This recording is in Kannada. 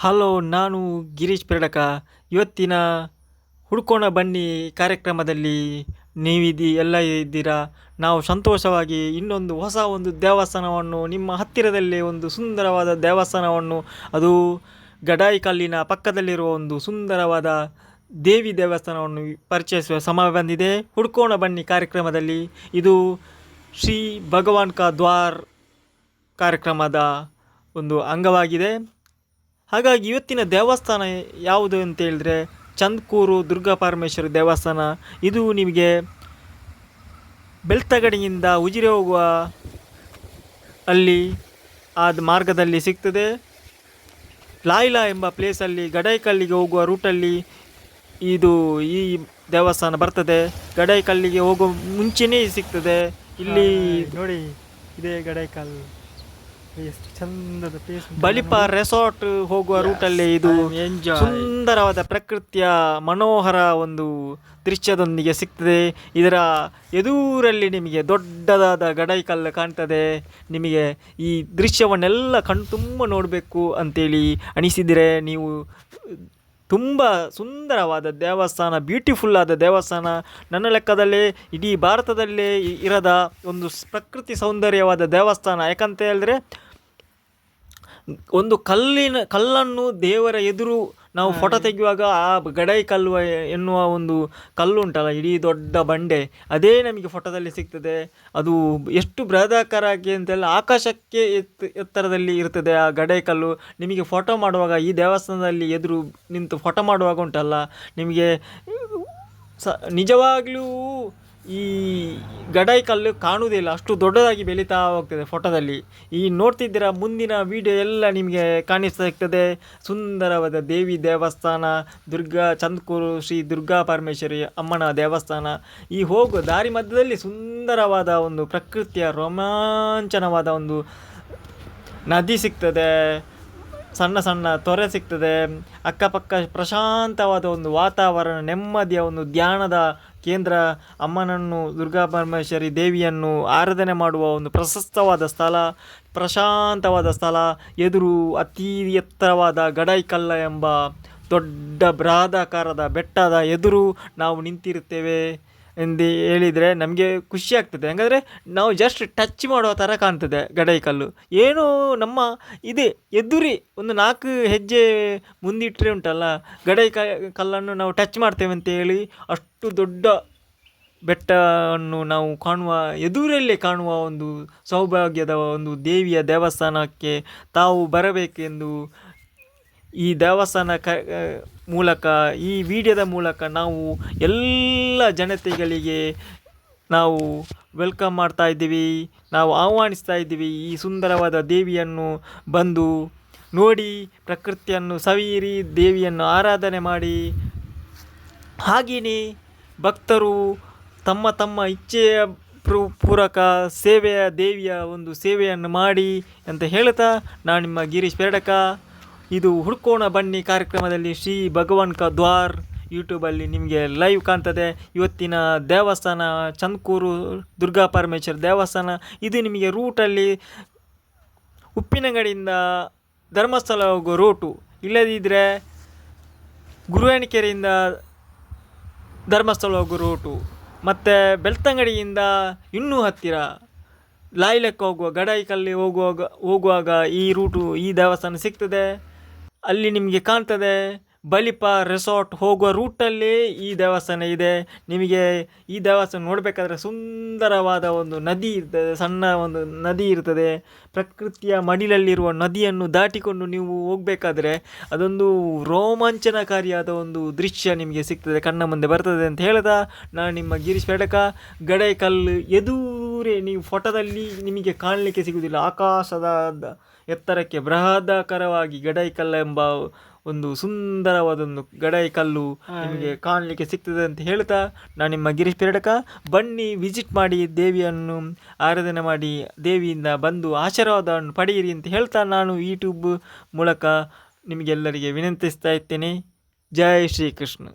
ಹಲೋ, ನಾನು ಗಿರೀಶ್ ಪೆರಡಕ. ಇವತ್ತಿನ ಹುಡ್ಕೋಣ ಬನ್ನಿ ಕಾರ್ಯಕ್ರಮದಲ್ಲಿ. ನೀವಿದಿ ಎಲ್ಲ ಇದ್ದೀರಾ? ನಾವು ಸಂತೋಷವಾಗಿ ಇನ್ನೊಂದು ಹೊಸ ಒಂದು ದೇವಸ್ಥಾನವನ್ನು, ನಿಮ್ಮ ಹತ್ತಿರದಲ್ಲೇ ಒಂದು ಸುಂದರವಾದ ದೇವಸ್ಥಾನವನ್ನು, ಅದು ಗಡಾಯಿ ಕಲ್ಲಿನ ಪಕ್ಕದಲ್ಲಿರುವ ಒಂದು ಸುಂದರವಾದ ದೇವಿ ದೇವಸ್ಥಾನವನ್ನು ಪರಿಚಯಿಸುವ ಸಮಯ ಬಂದಿದೆ. ಹುಡ್ಕೋಣ ಬನ್ನಿ ಕಾರ್ಯಕ್ರಮದಲ್ಲಿ. ಇದು ಶ್ರೀ ಭಗವಾನ್ ಕಾ ದ್ವಾರ್ ಕಾರ್ಯಕ್ರಮದ ಒಂದು ಅಂಗವಾಗಿದೆ. ಹಾಗಾಗಿ ಇವತ್ತಿನ ದೇವಸ್ಥಾನ ಯಾವುದು ಅಂತ ಹೇಳಿದ್ರೆ ಚಂದ್ಕೂರು ದುರ್ಗಾ ಪರಮೇಶ್ವರ ದೇವಸ್ಥಾನ. ಇದು ನಿಮಗೆ ಬೆಳ್ತಗಡಿಯಿಂದ ಉಜಿರೆ ಹೋಗುವ ಅಲ್ಲಿ ಆದ ಮಾರ್ಗದಲ್ಲಿ ಸಿಗ್ತದೆ. ಲಾಯ್ಲಾ ಎಂಬ ಪ್ಲೇಸಲ್ಲಿ ಗಡೈಕಲ್ಲಿಗೆ ಹೋಗುವ ರೂಟಲ್ಲಿ ಇದು ಈ ದೇವಸ್ಥಾನ ಬರ್ತದೆ. ಗಡೈಕಲ್ಲಿಗೆ ಹೋಗೋ ಮುಂಚೆನೇ ಸಿಗ್ತದೆ. ಇಲ್ಲಿ ನೋಡಿ, ಇದೇ ಗಡೈಕಲ್. ಎಷ್ಟು ಚಂದದ ಪ್ಲೇಸ್ ಬಲಿಪ ರೆಸಾರ್ಟ್ ಹೋಗುವ ರೂಟಲ್ಲಿ ಇದು ಎಂಜಾಯ್ ಸುಂದರವಾದ ಪ್ರಕೃತಿಯ ಮನೋಹರ ಒಂದು ದೃಶ್ಯದೊಂದಿಗೆ ಸಿಗ್ತದೆ. ಇದರ ಎದುರಲ್ಲಿ ನಿಮಗೆ ದೊಡ್ಡದಾದ ಗಡೈಕಲ್ಲು ಕಾಣ್ತದೆ. ನಿಮಗೆ ಈ ದೃಶ್ಯವನ್ನೆಲ್ಲ ಕಣ್ತುಂಬ ನೋಡಬೇಕು ಅಂತೇಳಿ ಅನಿಸಿದರೆ. ನೀವು ತುಂಬ ಸುಂದರವಾದ ದೇವಸ್ಥಾನ ಬ್ಯೂಟಿಫುಲ್ ಆದ ದೇವಸ್ಥಾನ ನನ್ನ ಲೆಕ್ಕದಲ್ಲಿ ಇಡೀ ಭಾರತದಲ್ಲೇ ಇರದ ಒಂದು ಪ್ರಕೃತಿ ಸೌಂದರ್ಯವಾದ ದೇವಸ್ಥಾನ. ಯಾಕಂತ ಹೇಳಿದ್ರೆ ಒಂದು ಕಲ್ಲಿನ ಕಲ್ಲನ್ನು ದೇವರ ಎದುರು ನಾವು ಫೋಟೋ ತೆಗೆಯುವಾಗ ಆ ಗಡೈ ಕಲ್ಲು ಎನ್ನುವ ಒಂದು ಕಲ್ಲು ಉಂಟಲ್ಲ ಇಡೀ ದೊಡ್ಡ ಬಂಡೆ ಅದೇ ನಮಗೆ ಫೋಟೋದಲ್ಲಿ ಸಿಗ್ತದೆ. ಅದು ಎಷ್ಟು ಬೃಹದಾಕಾರ ಆಗಿ ಅಂತೆಲ್ಲ ಆಕಾಶಕ್ಕೆ ಎತ್ ಎತ್ತರದಲ್ಲಿ ಇರ್ತದೆ ಆ ಗಡೈ ಕಲ್ಲು. ನಿಮಗೆ ಫೋಟೋ ಮಾಡುವಾಗ ಈ ದೇವಸ್ಥಾನದಲ್ಲಿ ಎದುರು ನಿಂತು ಫೋಟೋ ಮಾಡುವಾಗ ಉಂಟಲ್ಲ ನಿಮಗೆ ಸ ನಿಜವಾಗ್ಲೂ ಈ ಗಡಾಯಿ ಕಲ್ಲು ಕಾಣುವುದಿಲ್ಲ. ಅಷ್ಟು ದೊಡ್ಡದಾಗಿ ಬೆಳೀತಾ ಹೋಗ್ತದೆ ಫೋಟೋದಲ್ಲಿ. ಈ ನೋಡ್ತಿದ್ದೀರ, ಮುಂದಿನ ವಿಡಿಯೋ ಎಲ್ಲ ನಿಮಗೆ ಕಾಣಿಸ್ತಾ ಸುಂದರವಾದ ದೇವಿ ದೇವಸ್ಥಾನ, ದುರ್ಗಾ ಚಂದ್ಕೂರು ಶ್ರೀ ದುರ್ಗಾ ಪರಮೇಶ್ವರಿ ಅಮ್ಮನ ದೇವಸ್ಥಾನ. ಈ ಹೋಗುವ ದಾರಿ ಮಧ್ಯದಲ್ಲಿ ಸುಂದರವಾದ ಒಂದು ಪ್ರಕೃತಿಯ ರೋಮಾಂಚನವಾದ ಒಂದು ನದಿ ಸಿಗ್ತದೆ. ಸಣ್ಣ ಸಣ್ಣ ತೊರೆ ಸಿಗ್ತದೆ. ಅಕ್ಕಪಕ್ಕ ಪ್ರಶಾಂತವಾದ ಒಂದು ವಾತಾವರಣ, ನೆಮ್ಮದಿಯ ಒಂದು ಧ್ಯಾನದ ಕೇಂದ್ರ. ಅಮ್ಮನನ್ನು ದುರ್ಗಾ ಪರಮೇಶ್ವರಿ ದೇವಿಯನ್ನು ಆರಾಧನೆ ಮಾಡುವ ಒಂದು ಪ್ರಶಸ್ತವಾದ ಸ್ಥಳ, ಪ್ರಶಾಂತವಾದ ಸ್ಥಳ, ಎದುರು ಅತಿ ಎತ್ತರವಾದ ಗಡೈಕಲ್ಲ ಎಂಬ ದೊಡ್ಡ ಬೃಹದಾಕಾರದ ಬೆಟ್ಟದ ಎದುರು ನಾವು ನಿಂತಿರುತ್ತೇವೆ. ಎಂದು ಹೇಳಿದರೆ ನಮಗೆ ಖುಷಿ ಆಗ್ತದೆ. ಹಂಗಾದರೆ ನಾವು ಜಸ್ಟ್ ಟಚ್ ಮಾಡುವ ಥರ ಕಾಣ್ತದೆ ಗಡೈಕಲ್ಲು ಏನು ನಮ್ಮ ಇದೆ, ಎದುರಿ ಒಂದು ನಾಲ್ಕು ಹೆಜ್ಜೆ ಮುಂದಿಟ್ಟರೆ ಉಂಟಲ್ಲ, ಗಡೈ ಕ, ಕಲ್ಲನ್ನು ನಾವು ಟಚ್ ಮಾಡ್ತೇವೆ ಅಂತ ಹೇಳಿ ಅಷ್ಟು ದೊಡ್ಡ ಬೆಟ್ಟವನ್ನು ನಾವು ಕಾಣುವ, ಎದುರಲ್ಲೇ ಕಾಣುವ ಒಂದು ಸೌಭಾಗ್ಯದ ಒಂದು ದೇವಿಯ ದೇವಸ್ಥಾನಕ್ಕೆ ತಾವು ಬರಬೇಕೆಂದು ಈ ದೇವಸ್ಥಾನ ಕ ಮೂಲಕ, ಈ ವಿಡಿಯೋದ ಮೂಲಕ ನಾವು ಎಲ್ಲ ಜನತೆಗಳಿಗೆ ನಾವು ವೆಲ್ಕಮ್ ಮಾಡ್ತಾ ಇದ್ದೀವಿ. ನಾವು ಆಹ್ವಾನಿಸ್ತಾ ಇದ್ದೀವಿ ಈ ಸುಂದರವಾದ ದೇವಿಯನ್ನು ಬಂದು ನೋಡಿ, ಪ್ರಕೃತಿಯನ್ನು ಸವಿಯಿರಿ, ದೇವಿಯನ್ನು ಆರಾಧನೆ ಮಾಡಿ. ಹಾಗೆಯೇ ಭಕ್ತರು ತಮ್ಮ ತಮ್ಮ ಇಚ್ಛೆಯ ಪ್ರೂ, ಪೂರಕ ಸೇವೆಯ, ದೇವಿಯ ಒಂದು ಸೇವೆಯನ್ನು ಮಾಡಿ ಅಂತ ಹೇಳ್ತಾ ನಾನು ನಿಮ್ಮ ಗಿರೀಶ್ ಪೇಡಕ ಇದು ಹುಡ್ಕೋಣ ಬನ್ನಿ ಕಾರ್ಯಕ್ರಮದಲ್ಲಿ ಶ್ರೀ ಭಗವಾನ್ ಕ ದ್ವಾರ್ ಯೂಟ್ಯೂಬಲ್ಲಿ ನಿಮಗೆ ಲೈವ್ ಕಾಣ್ತದೆ. ಇವತ್ತಿನ ದೇವಸ್ಥಾನ ಚಂದ್ಕೂರು ದುರ್ಗಾ ಪರಮೇಶ್ವರ ದೇವಸ್ಥಾನ. ಇದು ನಿಮಗೆ ರೂಟಲ್ಲಿ ಉಪ್ಪಿನಂಗಡಿಯಿಂದ ಧರ್ಮಸ್ಥಳ ಹೋಗೋ ರೂಟು ಇಲ್ಲದಿದ್ದರೆ ಗುರುವಾಣಿಕೆರೆಯಿಂದ ಧರ್ಮಸ್ಥಳ ಹೋಗೋ ರೂಟು ಮತ್ತು ಬೆಳ್ತಂಗಡಿಯಿಂದ ಇನ್ನೂ ಹತ್ತಿರ ಲಾಯ್ಲೆಕ್ಕ ಹೋಗುವ ಗಡಾಯಿಕಲ್ಲಿ ಹೋಗುವಾಗ ಹೋಗುವಾಗ ಈ ರೂಟು ಈ ದೇವಸ್ಥಾನ ಸಿಗ್ತದೆ. ಅಲ್ಲಿ ನಿಮಗೆ ಕಾಣ್ತದೆ, ಬಲಿಪ ರೆಸಾರ್ಟ್ ಹೋಗುವ ರೂಟಲ್ಲಿ ಈ ದೇವಸ್ಥಾನ ಇದೆ. ನಿಮಗೆ ಈ ದೇವಸ್ಥಾನ ನೋಡಬೇಕಾದ್ರೆ ಸುಂದರವಾದ ಒಂದು ನದಿ ಇರ್ತದೆ, ಸಣ್ಣ ಒಂದು ನದಿ ಇರ್ತದೆ. ಪ್ರಕೃತಿಯ ಮಡಿಲಲ್ಲಿರುವ ನದಿಯನ್ನು ದಾಟಿಕೊಂಡು ನೀವು ಹೋಗಬೇಕಾದ್ರೆ ಅದೊಂದು ರೋಮಾಂಚನಕಾರಿಯಾದ ಒಂದು ದೃಶ್ಯ ನಿಮಗೆ ಸಿಗ್ತದೆ, ಕಣ್ಣ ಮುಂದೆ ಬರ್ತದೆ ಅಂತ ಹೇಳ್ತಾ ನಾನು ನಿಮ್ಮ ಗಿರೀಶ್ ಪೇಡಕ ಗಡೈಕಲ್ಲು ಎದುರೇ ನೀವು ಫೋಟೋದಲ್ಲಿ ನಿಮಗೆ ಕಾಣಲಿಕ್ಕೆ ಸಿಗುವುದಿಲ್ಲ. ಆಕಾಶದ ಎತ್ತರಕ್ಕೆ ಬೃಹದಾಕಾರವಾಗಿ ಗಡೈಕಲ್ಲ ಎಂಬ ಒಂದು ಸುಂದರವಾದೊಂದು ಗಡೈಕಲ್ಲು ನಿಮಗೆ ಕಾಣಲಿಕ್ಕೆ ಸಿಗ್ತದೆ ಅಂತ ಹೇಳ್ತಾ ನಾನು ನಿಮ್ಮ ಗಿರೀಶ್ ಪಿರಡಕ. ಬನ್ನಿ ವಿಸಿಟ್ ಮಾಡಿ ದೇವಿಯನ್ನು ಆರಾಧನೆ ಮಾಡಿ ದೇವಿಯಿಂದ ಬಂದು ಆಶೀರ್ವಾದವನ್ನು ಪಡೆಯಿರಿ ಅಂತ ಹೇಳ್ತಾ ನಾನು ಯೂಟ್ಯೂಬ್ ಮೂಲಕ ನಿಮಗೆಲ್ಲರಿಗೆ ವಿನಂತಿಸ್ತಾ ಇರ್ತೇನೆ. ಜಯ ಶ್ರೀಕೃಷ್ಣ.